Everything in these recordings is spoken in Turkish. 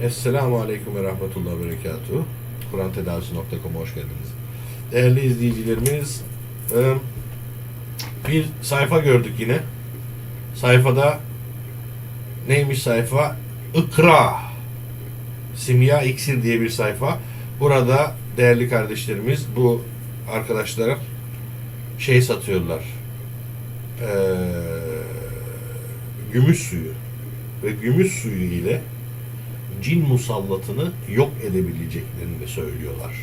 Aleyküm ve Rahmetullah ve Berekatuhu. Kur'antedavisi.com'a hoş geldiniz. Değerli izleyicilerimiz, e, bir sayfa gördük yine. Sayfada neymiş sayfa? Ikra. Simya İksir diye bir sayfa. Burada değerli kardeşlerimiz bu arkadaşlara şey satıyorlar. Ee, gümüş suyu ve gümüş suyu ile cin musallatını yok edebileceklerini söylüyorlar.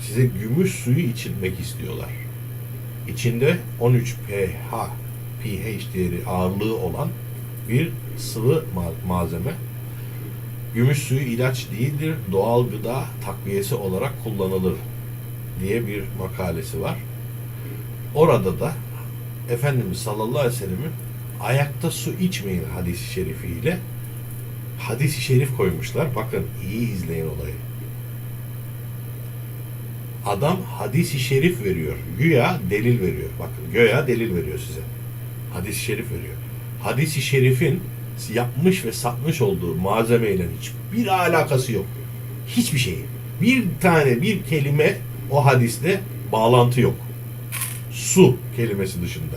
Size gümüş suyu içirmek istiyorlar. İçinde 13 pH, pH değeri ağırlığı olan bir sıvı ma- malzeme. Gümüş suyu ilaç değildir, doğal gıda takviyesi olarak kullanılır diye bir makalesi var. Orada da Efendimiz sallallahu aleyhi ve sellem'in ayakta su içmeyin hadisi şerifiyle hadisi şerif koymuşlar. Bakın iyi izleyin olayı. Adam hadisi şerif veriyor. Güya delil veriyor. Bakın güya delil veriyor size. Hadisi şerif veriyor. Hadisi şerifin yapmış ve satmış olduğu malzemeyle hiçbir alakası yok. Hiçbir şey. Bir tane bir kelime o hadiste bağlantı yok. Su kelimesi dışında.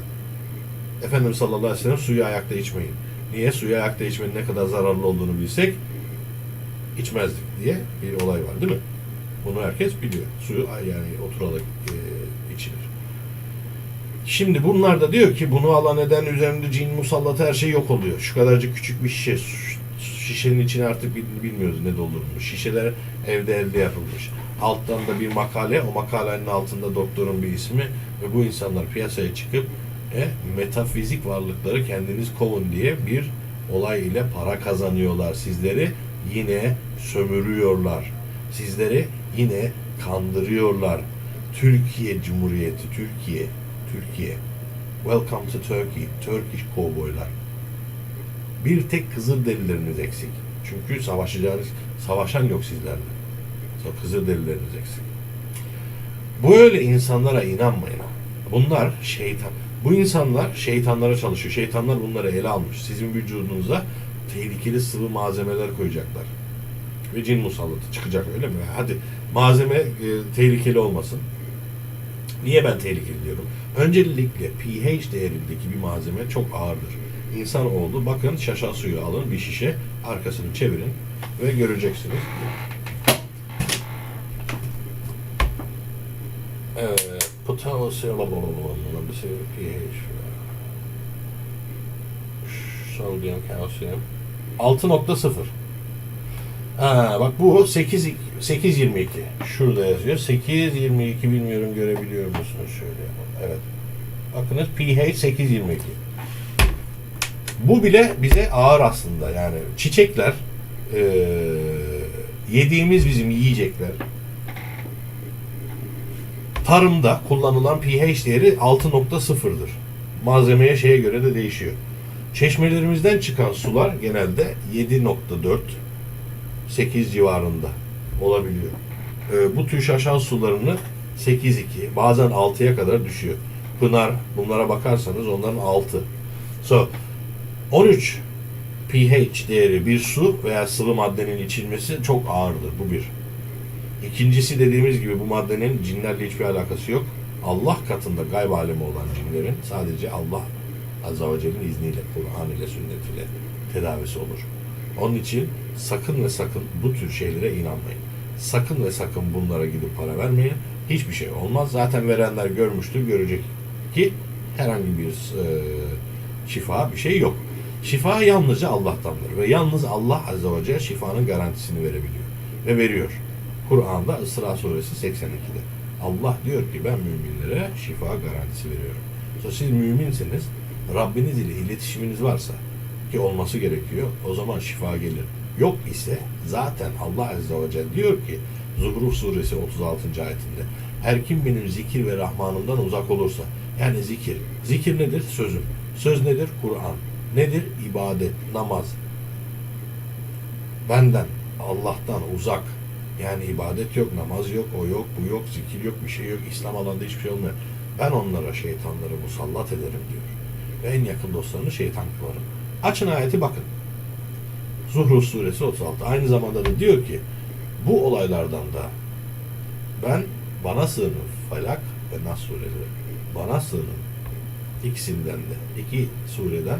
Efendimiz sallallahu aleyhi ve sellem suyu ayakta içmeyin. Niye? Suyu ayakta içmenin ne kadar zararlı olduğunu bilsek içmezdik diye bir olay var değil mi? Bunu herkes biliyor. Suyu yani oturarak e, içilir. Şimdi bunlar da diyor ki bunu alan eden üzerinde cin musallat her şey yok oluyor. Şu kadarcık küçük bir şişe. Şişenin içine artık bil- bilmiyoruz ne doldurulmuş. Şişeler evde elde yapılmış. Alttan da bir makale. O makalenin altında doktorun bir ismi. Ve bu insanlar piyasaya çıkıp metafizik varlıkları kendiniz kovun diye bir olay ile para kazanıyorlar. Sizleri yine sömürüyorlar. Sizleri yine kandırıyorlar. Türkiye Cumhuriyeti, Türkiye, Türkiye. Welcome to Turkey, Turkish kovboylar. Bir tek Kızılderilileriniz eksik. Çünkü savaşacağınız, savaşan yok sizlerle. Kızılderilileriniz eksik. Böyle insanlara inanmayın. Bunlar şeytan. Bu insanlar şeytanlara çalışıyor. Şeytanlar bunları ele almış. Sizin vücudunuza tehlikeli sıvı malzemeler koyacaklar. Ve cin musallatı çıkacak öyle mi? Hadi malzeme e, tehlikeli olmasın. Niye ben tehlikeli diyorum? Öncelikle pH değerindeki bir malzeme çok ağırdır. İnsanoğlu bakın şaşa suyu alın bir şişe arkasını çevirin ve göreceksiniz. Evet, potasyum pH sodyum kalsiyum 6.0 Ha, bak bu 8 822. Şurada yazıyor. 822 bilmiyorum görebiliyor musunuz şöyle. Evet. Bakınız pH 822. Bu bile bize ağır aslında. Yani çiçekler eee, yediğimiz bizim yiyecekler tarımda kullanılan pH değeri 6.0'dır. Malzemeye şeye göre de değişiyor. Çeşmelerimizden çıkan sular genelde 7.4 8 civarında olabiliyor. Ee, bu tür şaşan sularını 8.2 bazen 6'ya kadar düşüyor. Pınar bunlara bakarsanız onların 6. So 13 pH değeri bir su veya sıvı maddenin içilmesi çok ağırdır. Bu bir. İkincisi dediğimiz gibi bu maddenin cinlerle hiçbir alakası yok. Allah katında gayb alemi olan cinlerin sadece Allah Azze ve Celle'nin izniyle, Kur'an ile, sünnet ile tedavisi olur. Onun için sakın ve sakın bu tür şeylere inanmayın. Sakın ve sakın bunlara gidip para vermeyin. Hiçbir şey olmaz. Zaten verenler görmüştür, görecek ki herhangi bir e, şifa bir şey yok. Şifa yalnızca Allah'tandır ve yalnız Allah Azze ve Celle şifanın garantisini verebiliyor ve veriyor. Kur'an'da Isra suresi 82'de. Allah diyor ki ben müminlere şifa garantisi veriyorum. So, siz müminseniz Rabbiniz ile iletişiminiz varsa ki olması gerekiyor o zaman şifa gelir. Yok ise zaten Allah Azze ve Celle diyor ki Zuhruf suresi 36. ayetinde her kim benim zikir ve rahmanımdan uzak olursa yani zikir. Zikir nedir? Sözüm. Söz nedir? Kur'an. Nedir? İbadet, namaz. Benden, Allah'tan uzak. Yani ibadet yok, namaz yok, o yok, bu yok, zikir yok, bir şey yok. İslam alanında hiçbir şey olmuyor. Ben onlara şeytanları musallat ederim diyor. Ve en yakın dostlarını şeytan kılarım. Açın ayeti bakın. Zuhruf suresi 36. Aynı zamanda da diyor ki bu olaylardan da ben bana sığınırım. Felak ve Nas sureleri. Bana sığınırım. İkisinden de. iki sureden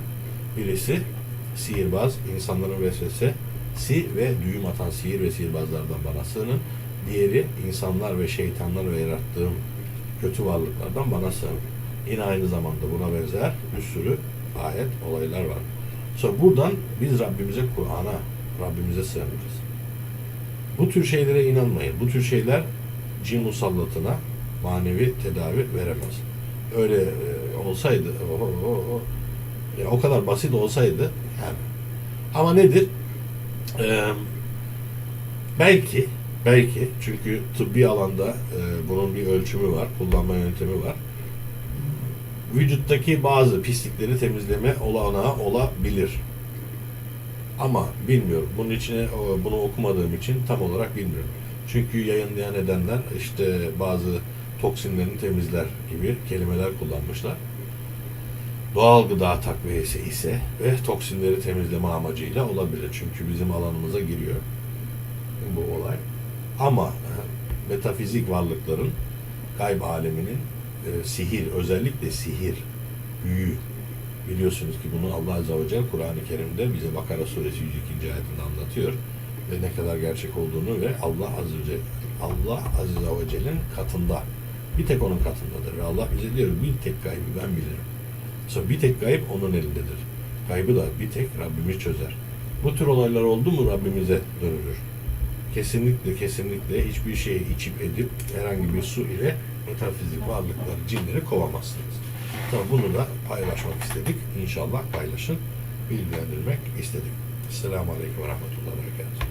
birisi sihirbaz, insanların vesvesesi ve düğüm atan sihir ve sihirbazlardan bana sığının. Diğeri insanlar ve şeytanlar ve yarattığım kötü varlıklardan bana sığının. Yine aynı zamanda buna benzer bir sürü ayet, olaylar var. Sonra buradan biz Rabbimize, Kur'an'a, Rabbimize sığınırız. Bu tür şeylere inanmayın. Bu tür şeyler cin musallatına manevi tedavi veremez. Öyle e, olsaydı o, o, o, ya o kadar basit olsaydı yani. Ama nedir? Ee, belki belki çünkü tıbbi alanda e, bunun bir ölçümü var, kullanma yöntemi var. Vücuttaki bazı pislikleri temizleme olanağı olabilir. Ama bilmiyorum. Bunun içine bunu okumadığım için tam olarak bilmiyorum. Çünkü yayınlayan edenler işte bazı toksinlerini temizler gibi kelimeler kullanmışlar. Doğal gıda takviyesi ise ve toksinleri temizleme amacıyla olabilir. Çünkü bizim alanımıza giriyor bu olay. Ama e, metafizik varlıkların gayb aleminin e, sihir, özellikle sihir, büyü, Biliyorsunuz ki bunu Allah Azze ve Celle Kur'an-ı Kerim'de bize Bakara Suresi 102. ayetinde anlatıyor. Ve ne kadar gerçek olduğunu ve Allah Azze ve Celle, Allah Azze ve Celle'nin katında. Bir tek onun katındadır. Ve Allah bize diyor bir tek gaybı ben bilirim. Sonra bir tek gayb onun elindedir. Gaybı da bir tek Rabbimiz çözer. Bu tür olaylar oldu mu Rabbimize dönülür. Kesinlikle kesinlikle hiçbir şeyi içip edip herhangi bir su ile metafizik varlıkları, cinleri kovamazsınız. Tabii bunu da paylaşmak istedik. İnşallah paylaşın, bilgilendirmek istedik. Selamun Aleyküm ve Rahmetullah Berekatuhu.